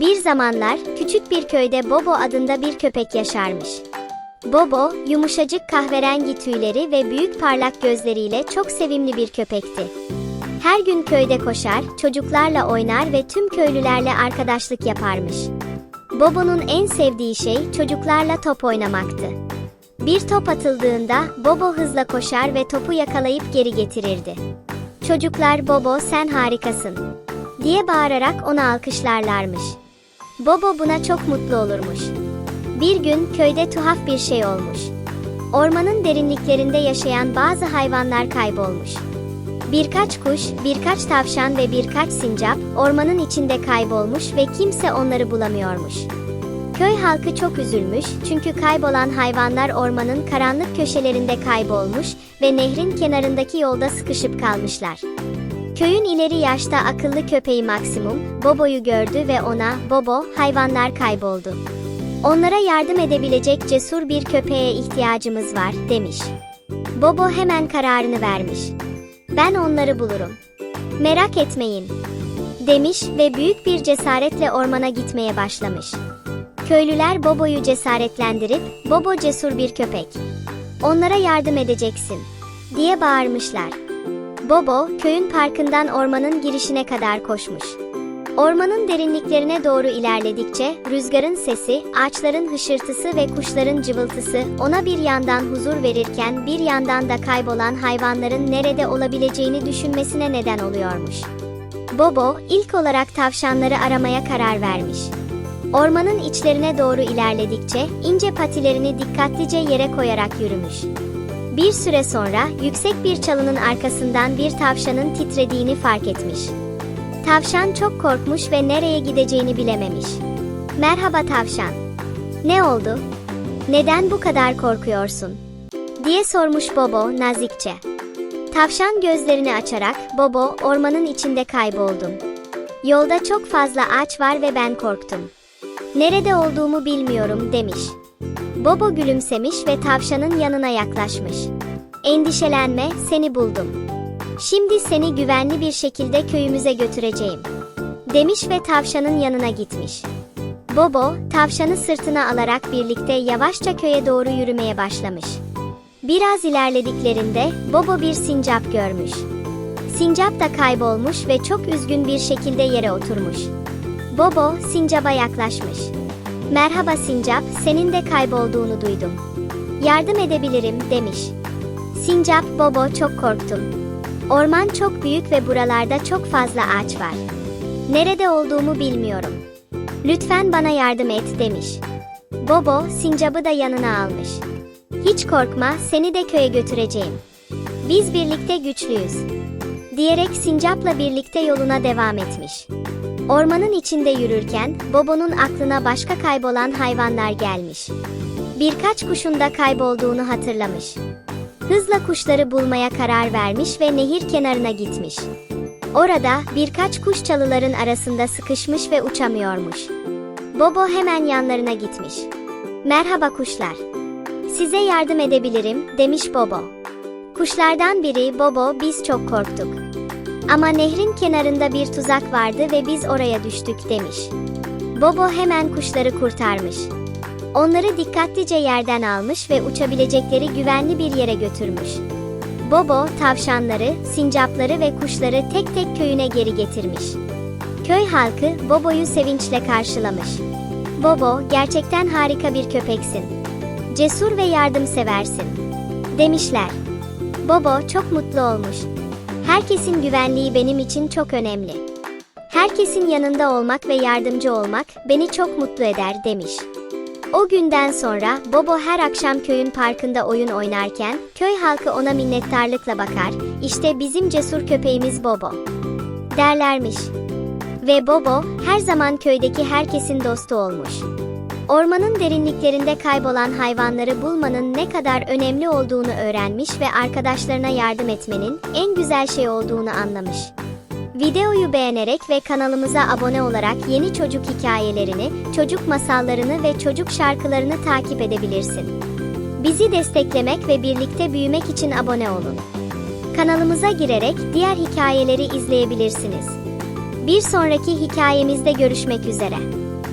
Bir zamanlar küçük bir köyde Bobo adında bir köpek yaşarmış. Bobo, yumuşacık kahverengi tüyleri ve büyük parlak gözleriyle çok sevimli bir köpekti. Her gün köyde koşar, çocuklarla oynar ve tüm köylülerle arkadaşlık yaparmış. Bobo'nun en sevdiği şey çocuklarla top oynamaktı. Bir top atıldığında Bobo hızla koşar ve topu yakalayıp geri getirirdi. Çocuklar Bobo sen harikasın diye bağırarak onu alkışlarlarmış. Bobo buna çok mutlu olurmuş. Bir gün köyde tuhaf bir şey olmuş. Ormanın derinliklerinde yaşayan bazı hayvanlar kaybolmuş. Birkaç kuş, birkaç tavşan ve birkaç sincap ormanın içinde kaybolmuş ve kimse onları bulamıyormuş. Köy halkı çok üzülmüş çünkü kaybolan hayvanlar ormanın karanlık köşelerinde kaybolmuş ve nehrin kenarındaki yolda sıkışıp kalmışlar. Köyün ileri yaşta akıllı köpeği Maksimum, Bobo'yu gördü ve ona, Bobo, hayvanlar kayboldu. Onlara yardım edebilecek cesur bir köpeğe ihtiyacımız var, demiş. Bobo hemen kararını vermiş. Ben onları bulurum. Merak etmeyin, demiş ve büyük bir cesaretle ormana gitmeye başlamış. Köylüler Bobo'yu cesaretlendirip, Bobo cesur bir köpek. Onlara yardım edeceksin, diye bağırmışlar. Bobo, köyün parkından ormanın girişine kadar koşmuş. Ormanın derinliklerine doğru ilerledikçe, rüzgarın sesi, ağaçların hışırtısı ve kuşların cıvıltısı ona bir yandan huzur verirken bir yandan da kaybolan hayvanların nerede olabileceğini düşünmesine neden oluyormuş. Bobo, ilk olarak tavşanları aramaya karar vermiş. Ormanın içlerine doğru ilerledikçe, ince patilerini dikkatlice yere koyarak yürümüş. Bir süre sonra yüksek bir çalının arkasından bir tavşanın titrediğini fark etmiş. Tavşan çok korkmuş ve nereye gideceğini bilememiş. Merhaba tavşan. Ne oldu? Neden bu kadar korkuyorsun? diye sormuş Bobo nazikçe. Tavşan gözlerini açarak, Bobo, ormanın içinde kayboldum. Yolda çok fazla ağaç var ve ben korktum. Nerede olduğumu bilmiyorum demiş. Bobo gülümsemiş ve tavşanın yanına yaklaşmış. Endişelenme, seni buldum. Şimdi seni güvenli bir şekilde köyümüze götüreceğim. Demiş ve tavşanın yanına gitmiş. Bobo, tavşanı sırtına alarak birlikte yavaşça köye doğru yürümeye başlamış. Biraz ilerlediklerinde Bobo bir sincap görmüş. Sincap da kaybolmuş ve çok üzgün bir şekilde yere oturmuş. Bobo, sincaba yaklaşmış. Merhaba sincap, senin de kaybolduğunu duydum. Yardım edebilirim, demiş. Sincap, Bobo çok korktum. Orman çok büyük ve buralarda çok fazla ağaç var. Nerede olduğumu bilmiyorum. Lütfen bana yardım et, demiş. Bobo, sincabı da yanına almış. Hiç korkma, seni de köye götüreceğim. Biz birlikte güçlüyüz. Diyerek sincapla birlikte yoluna devam etmiş. Ormanın içinde yürürken Bobo'nun aklına başka kaybolan hayvanlar gelmiş. Birkaç kuşun da kaybolduğunu hatırlamış. Hızla kuşları bulmaya karar vermiş ve nehir kenarına gitmiş. Orada birkaç kuş çalıların arasında sıkışmış ve uçamıyormuş. Bobo hemen yanlarına gitmiş. Merhaba kuşlar. Size yardım edebilirim, demiş Bobo. Kuşlardan biri Bobo biz çok korktuk. Ama nehrin kenarında bir tuzak vardı ve biz oraya düştük demiş. Bobo hemen kuşları kurtarmış. Onları dikkatlice yerden almış ve uçabilecekleri güvenli bir yere götürmüş. Bobo, tavşanları, sincapları ve kuşları tek tek köyüne geri getirmiş. Köy halkı Bobo'yu sevinçle karşılamış. Bobo, gerçekten harika bir köpeksin. Cesur ve yardımseversin. Demişler. Bobo çok mutlu olmuş. Herkesin güvenliği benim için çok önemli. Herkesin yanında olmak ve yardımcı olmak beni çok mutlu eder demiş. O günden sonra Bobo her akşam köyün parkında oyun oynarken köy halkı ona minnettarlıkla bakar. İşte bizim cesur köpeğimiz Bobo. Derlermiş. Ve Bobo her zaman köydeki herkesin dostu olmuş. Ormanın derinliklerinde kaybolan hayvanları bulmanın ne kadar önemli olduğunu öğrenmiş ve arkadaşlarına yardım etmenin en güzel şey olduğunu anlamış. Videoyu beğenerek ve kanalımıza abone olarak yeni çocuk hikayelerini, çocuk masallarını ve çocuk şarkılarını takip edebilirsin. Bizi desteklemek ve birlikte büyümek için abone olun. Kanalımıza girerek diğer hikayeleri izleyebilirsiniz. Bir sonraki hikayemizde görüşmek üzere.